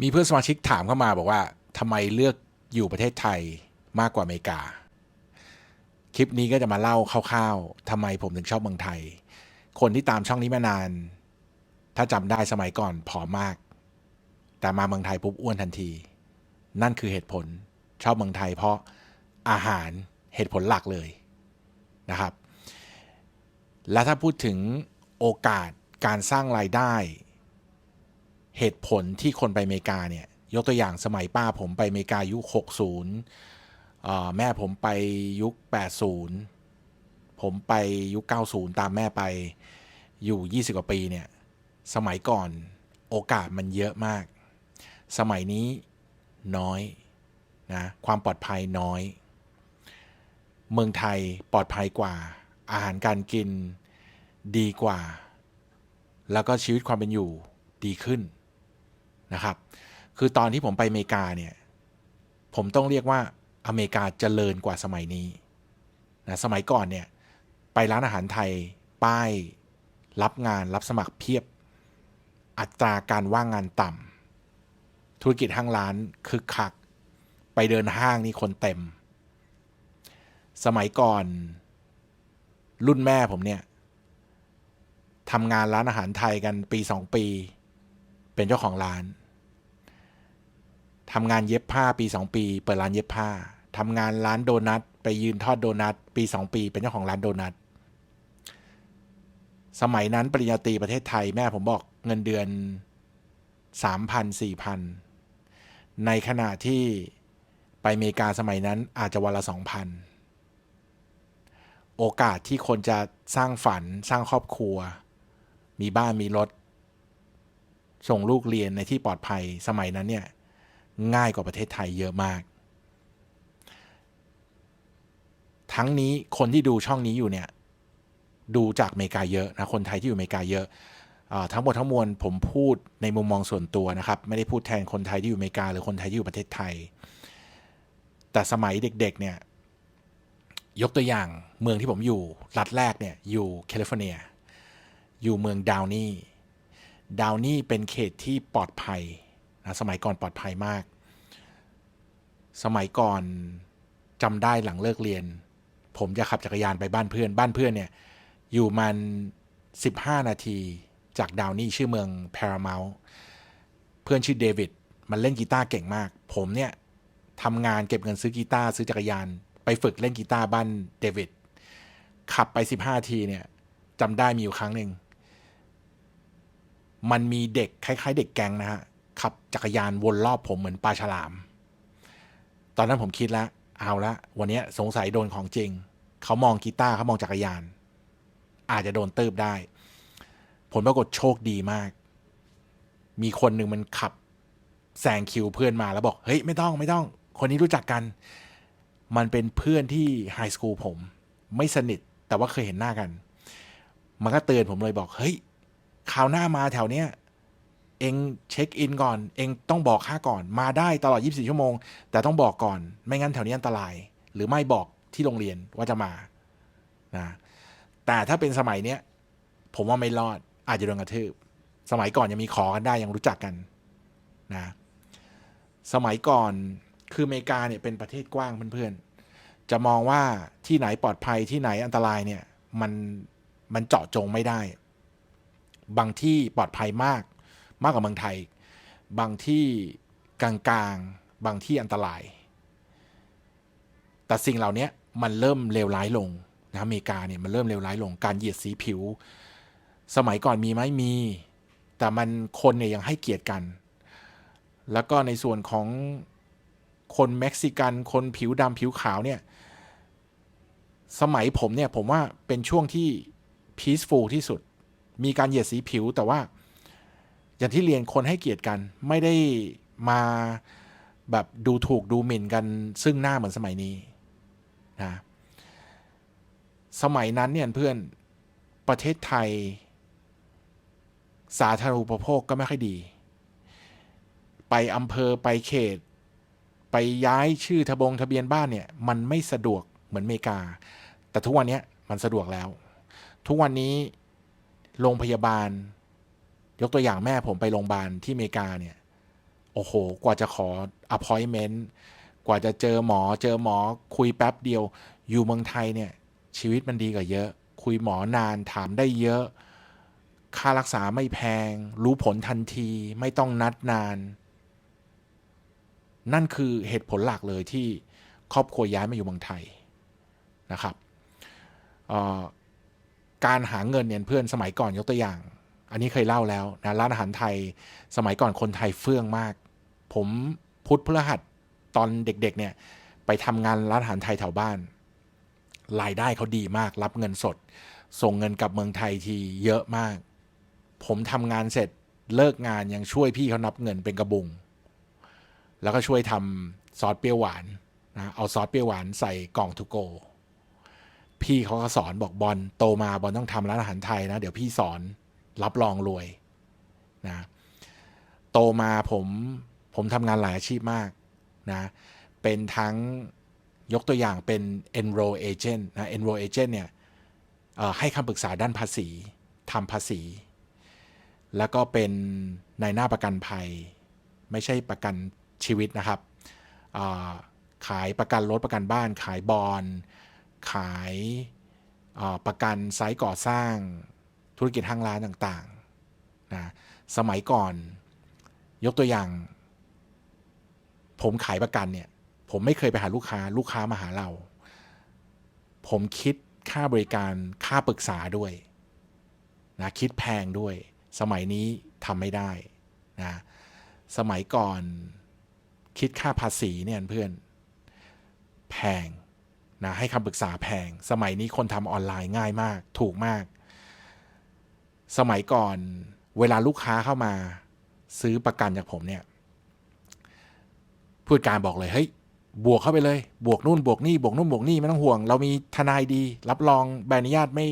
มีเพื่อนสมาชิกถามเข้ามาบอกว่าทำไมเลือกอยู่ประเทศไทยมากกว่าอเมริกา คลิปนี้ก็จะมาเล่าคร่าวๆทำไมผมถึงชอบเมืองไทย คนที่ตามช่องนี้มานาน ถ้าจำได้สมัยก่อนผอมมาก แต่มาเมืองไทยปุ๊บอ้วนทันที นั่นคือเหตุผลชอบเมืองไทยเพราะอาหารเหตุผลหลักเลยนะครับ และถ้าพูดถึงโอกาสการสร้างรายได้ เหตุผลที่คนไปอเมริกาเนี่ย ยกตัวอย่างสมัยป้าผมไปอเมริกายุค 60 แม่ผมไปยุค 80 ผมไปยุค 90 ตามแม่ไปอยู่ 20 กว่าปีเนี่ย สมัยก่อนโอกาสมันเยอะมาก สมัยนี้น้อยนะความปลอดภัยน้อย เมืองไทยปลอดภัยกว่า อาหารการกินดีกว่า แล้วก็ชีวิตความเป็นอยู่ดีขึ้น นะครับ คือตอนที่ผมไปอเมริกาเนี่ย ผมต้องเรียกว่าอเมริกาเจริญกว่าสมัยนี้นะสมัยก่อนเนี่ย ไปร้านอาหารไทยป้าย รับงานรับสมัครเพียบ อัตราการว่างงานต่ำธุรกิจห้างร้านคึกคัก ไปเดินห้างนี่คนเต็ม สมัยก่อน รุ่นแม่ผมเนี่ยทำงานร้านอาหารไทยกันปีสองปี เป็นเจ้าของร้าน ทำงานเย็บผ้าปีสองปี เปิดร้านเย็บผ้าทำงานร้านโดนัทไปยืนทอดโดนัทปีสองปี เป็นเจ้าของร้านโดนัทสมัยนั้นปริญญาตรีประเทศไทยแม่ผมบอกเงินเดือนสามพันสี่พันในขณะที่ไปอเมริกาสมัยนั้นอาจจะวันละสองพันโอกาสที่คนจะสร้างฝันสร้างครอบครัว มีบ้านมีรถ ส่งลูกเรียนในที่ปลอดภัยสมัยนั้นเนี่ย ง่ายกว่าประเทศไทยเยอะมาก ทั้งนี้คนที่ดูช่องนี้อยู่เนี่ย ดูจากอเมริกาเยอะนะ คนไทยที่อยู่อเมริกาเยอะทั้งหมดทั้งมวลผมพูดในมุมมองส่วนตัวนะครับ ไม่ได้พูดแทนคนไทยที่อยู่อเมริกาหรือคนไทยที่อยู่ประเทศไทย แต่สมัยเด็กๆเนี่ย ยกตัวอย่างเมืองที่ผมอยู่รัฐแรกเนี่ยอยู่แคลิฟอร์เนีย อยู่เมืองดาวนี่ดาวนี่เป็นเขตที่ปลอดภัย นะสมัยก่อนปลอดภัยมาก สมัยก่อนจำได้หลังเลิกเรียน ผมจะขับจักรยานไปบ้านเพื่อน บ้านเพื่อนเนี่ยอยู่มัน15 นาทีจากดาวนี่ชื่อเมืองพาราเมลเพื่อนชื่อเดวิดมันเล่นกีตาร์เก่งมาก ผมเนี่ยทำงานเก็บเงินซื้อกีตาร์ซื้อจักรยาน ไปฝึกเล่นกีตาร์บ้านเดวิดขับไป 15 ทีเนี่ยจำได้มีอยู่ครั้งหนึ่ง มันมีเด็กคล้าย ๆ เด็กแก๊งนะฮะ ขับจักรยานวนรอบผมเหมือนปลาฉลาม ตอนนั้นผมคิดแล้วเอาละวันนี้สงสัยโดนของจริง เขามองกีตาร์เขามองจักรยาน อาจจะโดนตืบได้ ผลปรากฏโชคดีมาก มีคนหนึ่งมันขับแซงคิวเพื่อนมาแล้วบอก เฮ้ย ไม่ต้องไม่ต้อง คนนี้รู้จักกัน มันเป็นเพื่อนที่ไฮสคูลผม ไม่สนิทแต่ว่าเคยเห็นหน้ากัน มันก็เตือนผมเลยบอก เฮ้ยคราวหน้ามาแถวเนี้ย เองเช็คอินก่อน เองต้องบอกค่าก่อน มาได้ตลอด 24 ชั่วโมง แต่ต้องบอกก่อน ไม่งั้นแถวนี้อันตราย หรือไม่บอกที่โรงเรียนว่าจะมานะแต่ถ้าเป็นสมัยเนี้ยผมว่าไม่รอดอาจจะโดนกระทืบ สมัยก่อนยังมีขอกันได้ยังรู้จักกันนะสมัยก่อนคืออเมริกาเนี่ยเป็นประเทศกว้างเพื่อนๆ จะมองว่าที่ไหนปลอดภัยที่ไหนอันตรายเนี่ยมันมันเจาะจงไม่ได้ บางที่ปลอดภัยมาก มากกว่าเมืองไทย บางที่กลางๆ บางที่อันตราย แต่สิ่งเหล่านี้มันเริ่มเลวร้ายลงนะอเมริกาเนี่ยมันเริ่มเลวร้ายลงการเหยียดสีผิว สมัยก่อนมีไหมมี แต่มันคนเนี่ยยังให้เกียรติกัน แล้วก็ในส่วนของคนเม็กซิกัน คนผิวดำผิวขาวเนี่ย สมัยผมเนี่ยผมว่าเป็นช่วงที่ peaceful ที่สุด มีการเหยียดสีผิวแต่ว่า อย่างที่เรียนคนให้เกียรติกัน ไม่ได้มาแบบดูถูกดูหมิ่นกันซึ่งหน้าเหมือนสมัยนี้นะสมัยนั้นเนี่ยเพื่อนประเทศไทย สาธารณูปโภคก็ไม่ค่อยดี ไปอำเภอไปเขต ไปย้ายชื่อทะบงทะเบียนบ้านเนี่ย มันไม่สะดวกเหมือนอเมริกา แต่ทุกวันนี้มันสะดวกแล้ว ทุกวันนี้โรงพยาบาล ยกตัวอย่างแม่ผมไปโรงพยาบาลที่อเมริกาเนี่ย โอ้โห กว่าจะขอ appointment กว่าจะเจอหมอ เจอหมอคุยแป๊บเดียว อยู่เมืองไทยเนี่ย ชีวิตมันดีกว่าเยอะ คุยหมอนานถามได้เยอะ ค่ารักษาไม่แพง รู้ผลทันที ไม่ต้องนัดนาน นั่นคือเหตุผลหลักเลยที่ครอบครัวย้ายมาอยู่เมืองไทยนะครับการหาเงินเนี่ยเพื่อนสมัยก่อนยกตัวอย่าง อันนี้เคยเล่าแล้วนะร้านอาหารไทย สมัยก่อนคนไทยเฟื่องมาก ผมพุทธพฤหัสตอนเด็กๆเนี่ยไปทำงานร้านอาหารไทยแถวบ้าน รายได้เขาดีมาก รับเงินสด ส่งเงินกลับเมืองไทยทีเยอะมาก ผมทำงานเสร็จเลิกงานยังช่วยพี่เขานับเงินเป็นกระบุง แล้วก็ช่วยทำซอสเปรี้ยวหวานนะเอาซอสเปรี้ยวหวานใส่กล่องทูโก พี่เขาก็สอนบอกบอลโตมาบอลต้องทำร้านอาหารไทยนะ เดี๋ยวพี่สอน รับรองรวยนะโตมาผมผมทำงานหลายอาชีพมากนะเป็นทั้งยกตัวอย่างเป็น enroll agent นะ enroll agent เนี่ยให้คำปรึกษาด้านภาษีทำภาษี แล้วก็เป็นนายหน้าประกันภัย ไม่ใช่ประกันชีวิตนะครับาขายประกันรถประกันบ้าน ขายบอลขายาประกันไซต์ก่อสร้าง ธุรกิจห้างร้านต่างๆนะสมัยก่อนยกตัวอย่าง ผมขายประกันเนี่ย ผมไม่เคยไปหาลูกค้า ลูกค้ามาหาเรา ผมคิดค่าบริการค่าปรึกษาด้วยนะคิดแพงด้วย สมัยนี้ทำไม่ได้นะสมัยก่อนคิดค่าภาษีเนี่ยเพื่อนแพงนะให้คำปรึกษาแพง สมัยนี้คนทำออนไลน์ง่ายมาก ถูกมาก สมัยก่อนเวลาลูกค้าเข้ามาซื้อประกันจากผมเนี่ยผู้จัดการบอกเลยเฮ้ยบวกเข้าไปเลย บวกนู่นบวกนี่บวกนู่นบวกนี่ไม่ต้องห่วง เรามีทนายดี รับรองใบอนุญาตไม่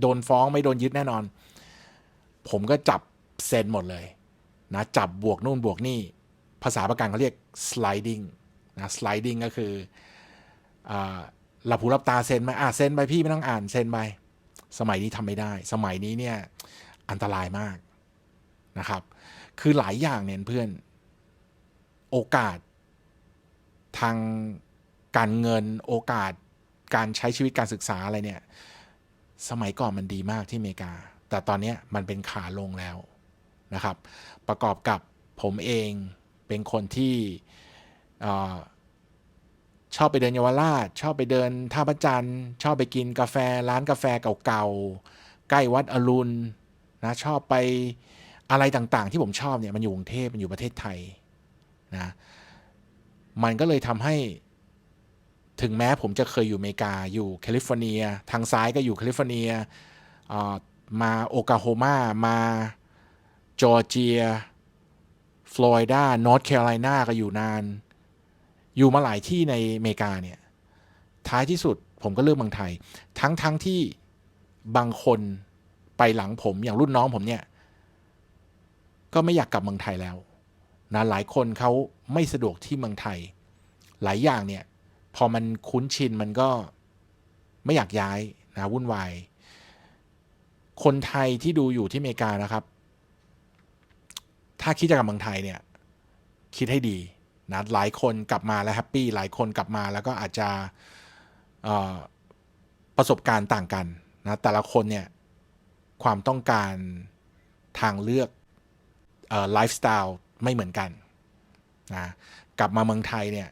โดนฟ้องไม่โดนยึดแน่นอน ผมก็จับเซ็นหมดเลยนะจับบวกนู่นบวกนี่ ภาษาประกันเขาเรียก sliding นะ sliding ก็คือหลับหูหลับตาเซ็นไหมอะเซ็นไปพี่ไม่ต้องอ่านเซ็นไป สมัยนี้ทำไม่ได้ สมัยนี้เนี่ยอันตรายมากนะครับ คือหลายอย่างเนี่ยเพื่อนโอกาส ทางการเงินโอกาสการใช้ชีวิตการศึกษาอะไรเนี่ยสมัยก่อนมันดีมากที่อเมริกา แต่ตอนนี้มันเป็นขาลงแล้วนะครับ ประกอบกับผมเองเป็นคนที่ออ ชอบไปเดินเยาวราช ชอบไปเดินท่าพระจันทร์ ชอบไปกินกาแฟร้านกาแฟเก่าๆ ใกล้วัดอรุณนะชอบไปอะไรต่างๆ ที่ผมชอบเนี่ยมันอยู่กรุงเทพมันอยู่ประเทศไทยนะมันก็เลยทำให้ถึงแม้ผมจะเคยอยู่อเมริกาอยู่แคลิฟอร์เนีย ทางซ้ายก็อยู่แคลิฟอร์เนียมาโอกลาโฮมามาจอร์เจีย ฟลอริดานอร์ทแคโรไลนาก็อยู่นาน อยู่มาหลายที่ในอเมริกาเนี่ยท้ายที่สุดผมก็เลือกเมืองไทย ทั้งทั้งที่บางคนไปหลังผมอย่างรุ่นน้องผมเนี่ย ก็ไม่อยากกลับเมืองไทยแล้วนะหลายคนเขาไม่สะดวกที่เมืองไทย หลายอย่างเนี่ย พอมันคุ้นชินมันก็ไม่อยากย้ายนะวุ่นวายคนไทยที่ดูอยู่ที่อเมริกานะครับ ถ้าคิดจะกลับเมืองไทยเนี่ย คิดให้ดี นะหลายคนกลับมาแล้วแฮปปี้หลายคนกลับมาแล้วก็อาจจะประสบการณ์ต่างกันนะแต่ละคนเนี่ยความต้องการทางเลือกไลฟ์สไตล์ไม่เหมือนกันนะกลับมาเมืองไทยเนี่ย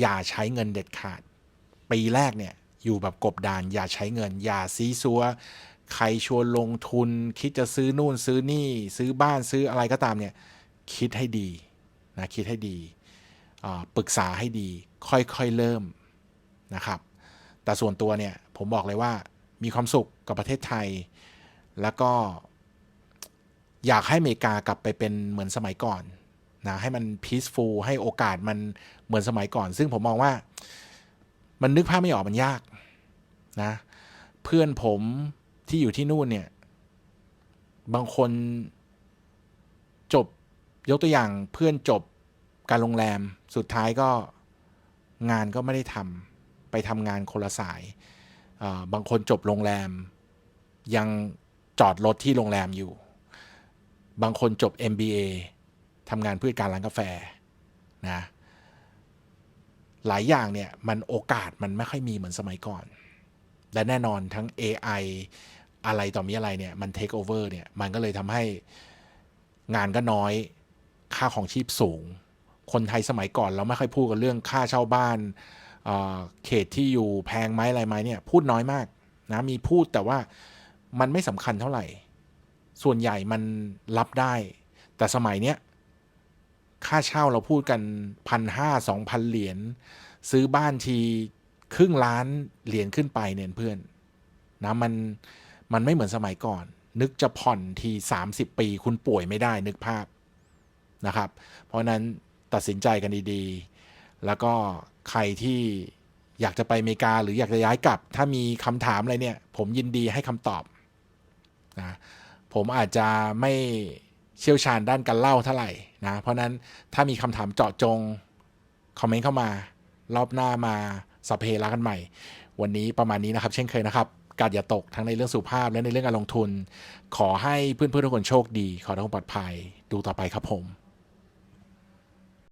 อย่าใช้เงินเด็ดขาด ปีแรกเนี่ยอยู่แบบกบดาน อย่าใช้เงิน อย่าซีซัวใครชวนลงทุน คิดจะซื้อนู่นซื้อนี่ ซื้อบ้านซื้ออะไรก็ตามเนี่ย คิดให้ดี นะคิดให้ดีปรึกษาให้ดีค่อยๆเริ่มนะครับ แต่ส่วนตัวเนี่ยผมบอกเลยว่ามีความสุขกับประเทศไทย แล้วก็อยากให้อเมริกากลับไปเป็นเหมือนสมัยก่อนนะให้มัน peaceful ให้โอกาสมันเหมือนสมัยก่อน ซึ่งผมมองว่ามันนึกภาพไม่ออกมันยากนะเพื่อนผมที่อยู่ที่นู่นเนี่ย บางคนจบ ยกตัวอย่างเพื่อนจบการโรงแรมสุดท้ายก็งานก็ไม่ได้ทำไปทำงานคนละสายาบางคนจบโรงแรม ยังจอดรถที่โรงแรมอยู่ บางคนจบ MBA ทำงานผู้จัดการร้านกาแฟนะหลายอย่างเนี่ยมันโอกาสมันไม่ค่อยมีเหมือนสมัยก่อน และแน่นอนทั้ง AI อะไรต่อมีอะไรเนี่ยมัน take over เนี่ยมันก็เลยทำให้งานก็น้อย ค่าของชีพสูง คนไทยสมัยก่อนเราไม่ค่อยพูดกันเรื่องค่าเช่าบ้านเเขตที่อยู่แพงไหมอะไรไหมเนี่ยพูดน้อยมากนะมีพูดแต่ว่ามันไม่สำคัญเท่าไหร่ ส่วนใหญ่มันรับได้ แต่สมัยเนี้ยค่าเช่าเราพูดกันพันห้าสองพันเหรียญซื้อบ้านทีครึ่งล้านเหรียญขึ้นไปเนี่ยเพื่อนนะมันมันไม่เหมือนสมัยก่อน นึกจะผ่อนทีสามสิบปีคุณป่วยไม่ได้นึกภาพ นะครับ เพราะนั้นตัดสินใจกันดีๆ แล้วก็ใครที่อยากจะไปอเมริกาหรืออยากจะย้ายกลับ ถ้ามีคำถามอะไรเนี่ย ผมยินดีให้คำตอบนะผมอาจจะไม่เชี่ยวชาญด้านการเล่าเท่าไหร่นะ เพราะนั้นถ้ามีคำถามเจาะจง คอมเมนต์เข้ามา รอบหน้ามาสัพเพลากันใหม่ วันนี้ประมาณนี้นะครับ เช่นเคยนะครับการอย่าตกทั้งในเรื่องสุขภาพและในเรื่องการลงทุน ขอให้เพื่อนๆทุกคนโชคดี ขอให้ทุกคนปลอดภัย ดูต่อไปครับผม